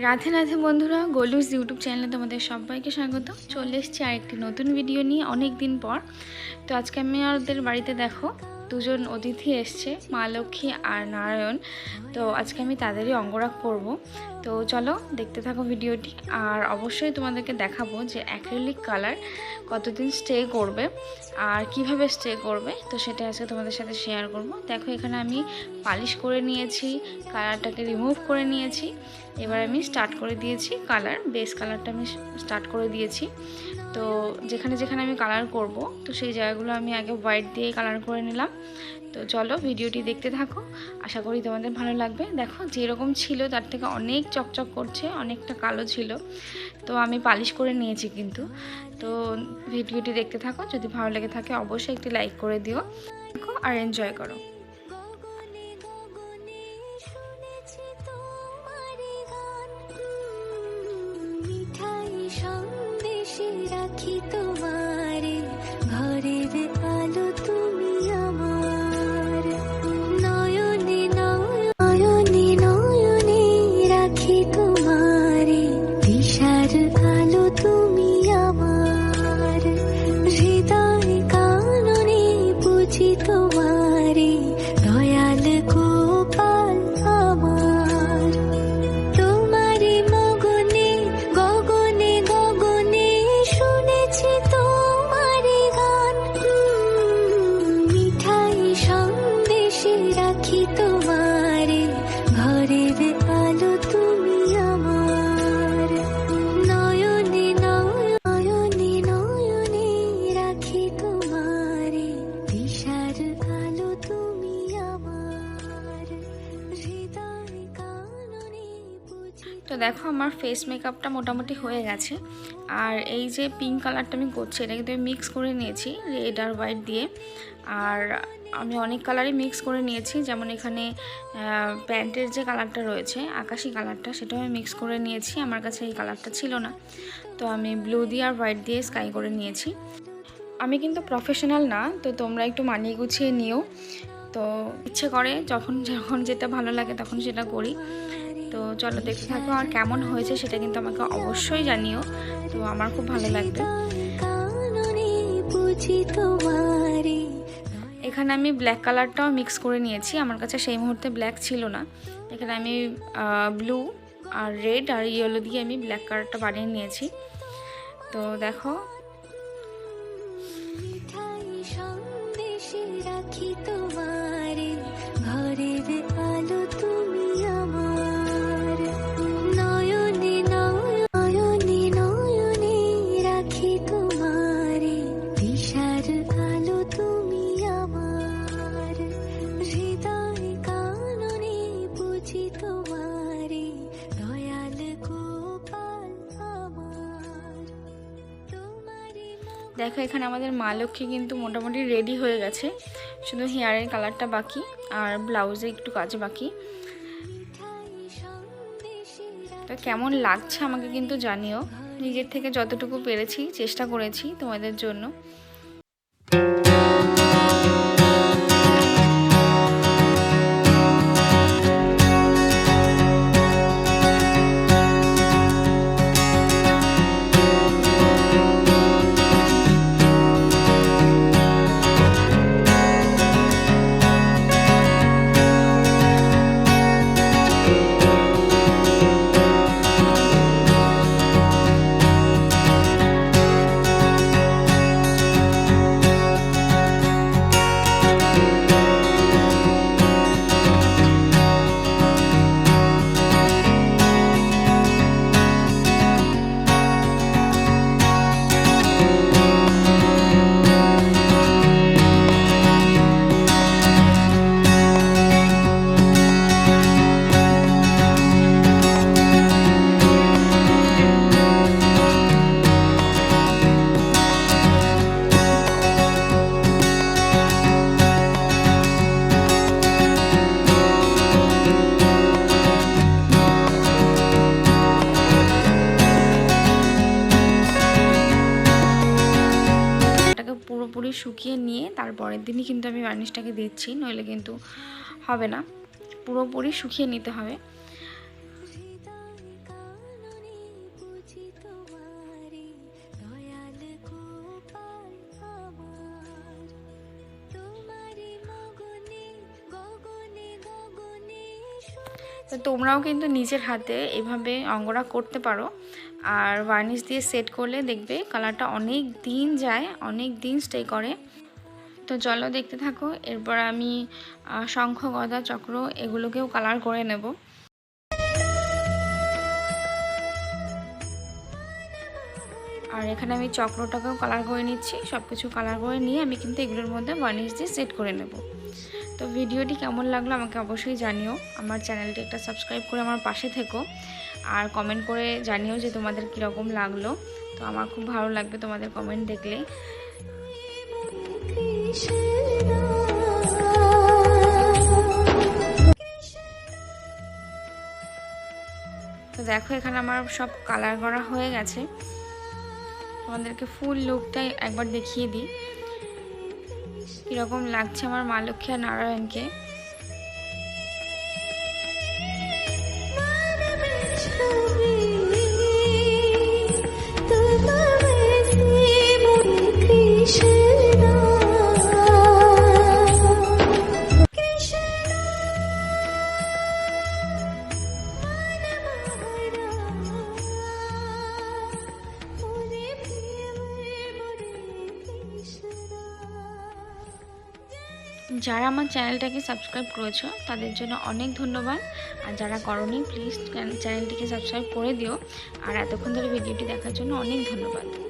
রাধে রাধে বন্ধুরা, গোলুস ইউটিউব চ্যানেলে তোমাদের সবাইকে স্বাগত। চলে এসছি আরেকটি নতুন ভিডিও নিয়ে অনেক দিন পর। তো আজকে আমি ওদের বাড়িতে দেখো। দুজন অতিথি এসছে, মা লক্ষ্মী আর নারায়ণ। তো আজকে আমি তাদেরই অঙ্গরাগ করব। তো চলো দেখতে থাকো ভিডিওটি। আর অবশ্যই তোমাদেরকে দেখাবো যে অ্যাক্রিলিক কালার কতদিন স্টে করবে আর কীভাবে স্টে করবে। তো সেটা আজকে তোমাদের সাথে শেয়ার করব। দেখো, এখানে আমি পালিশ করে নিয়েছি, কালারটাকে রিমুভ করে নিয়েছি। এবার আমি স্টার্ট করে দিয়েছি কালার, বেস কালারটা আমি স্টার্ট করে দিয়েছি। তো যেখানে যেখানে আমি কালার করব, তো সেই জায়গাগুলো আমি আগে হোয়াইট দিয়ে কালার করে নিলাম। তো চলো ভিডিওটি দেখতে থাকো। আশা করি তোমাদের ভালো লাগবে। দেখো যেরকম ছিল তার থেকে অনেক চকচক করছে, অনেকটা কালো ছিল। তো আমি পালিশ করে নিয়েছি কিন্তু। তো ভিডিওটি দেখতে থাকো। যদি ভালো লেগে থাকে অবশ্যই একটি লাইক করে দিও। দেখো আর এনজয় করো। がきっと তো দেখো আমার ফেস মেকআপটা মোটামুটি হয়ে গেছে। আর এই যে পিঙ্ক কালারটা আমি করছি, এটা কিন্তু আমি মিক্স করে নিয়েছি রেড আর হোয়াইট দিয়ে। আর আমি অনেক কালারই মিক্স করে নিয়েছি, যেমন এখানে প্যান্টের যে কালারটা রয়েছে, আকাশি কালারটা সেটাও আমি মিক্স করে নিয়েছি, আমার কাছে এই কালারটা ছিল না। তো আমি ব্লু দিয়ে আর হোয়াইট দিয়ে স্কাই করে নিয়েছি। আমি কিন্তু প্রফেশনাল না, তো তোমরা একটু মানিয়ে গুছিয়ে নিও। তো ইচ্ছে করে যখন যখন যেটা ভালো লাগে তখন সেটা করি। তো চলো দেখতে থাকো আর কেমন হয়েছে সেটা কিন্তু আমাকে অবশ্যই জানিও। তো আমার খুব ভালো লাগবে। এখানে আমি ব্ল্যাক কালারটাও মিক্স করে নিয়েছি। আমার কাছে সেই মুহূর্তে ব্ল্যাক ছিল না। এখানে আমি ব্লু আর রেড আর ইয়েলো দিয়ে আমি ব্ল্যাক কালারটা বানিয়ে নিয়েছি। তো দেখো। দেখো, এখানে আমাদের মা লক্ষ্মী কিন্তু মোটামুটি রেডি হয়ে গেছে। শুধু হেয়ারের কালারটা বাকি, আর ব্লাউজে একটু কাজ বাকি। তো কেমন লাগছে আমাকে কিন্তু জানিও। নিজের থেকে যতটুকু পেরেছি, চেষ্টা করেছি তোমাদের জন্য। শুকিয়ে নিয়ে তারপরের দিনই কিন্তু আমি বার্নিশটাকে দিচ্ছি, নইলে কিন্তু হবে না। পুরোপুরি শুকিয়ে নিতে হবে। তোমরাও কিন্তু নিজের হাতে এভাবে অঙ্গরা করতে পারো। আর ভার্নিশ দিয়ে সেট করলে দেখবে কালারটা অনেক দিন যায়, অনেক দিন স্টে করে। তো চলো দেখতে থাকো, এরপর আমি শঙ্খ, গদা, চক্র এগুলোকেও কালার করে নেব। আর এখানে আমি চক্রটাকেও কালার করে নিচ্ছি সব কিছু কালার করে নিয়ে আমি কিন্তু এগুলোর মধ্যে বার্নিশ দিয়ে সেট করে নেব। তো ভিডিওটি কেমন লাগল আমাকে অবশ্যই জানিও, আমার চ্যানেলটি একটা সাবস্ক্রাইব করে আমার পাশে থেকো। আর কমেন্ট করে জানিও যে তোমাদের কীরকম লাগল। তো আমার খুব ভালো লাগবে তোমাদের কমেন্ট দেখলে। তো দেখো, এখানে আমার সব কালার করা হয়ে গেছে। তোমাদেরকে ফুল লুকটাই একবার দেখিয়ে দিই। কীরকম লাগছে আমার মা লক্ষ্মী আর নারায়ণকে। যারা আমার চ্যানেলটাকে সাবস্ক্রাইব করেছ, তাদের জন্য অনেক ধন্যবাদ। আর যারা করনি প্লিজ চ্যানেলটিকে সাবস্ক্রাইব করে দিও। আর এতক্ষণ ধরে ভিডিওটি দেখার জন্য অনেক ধন্যবাদ।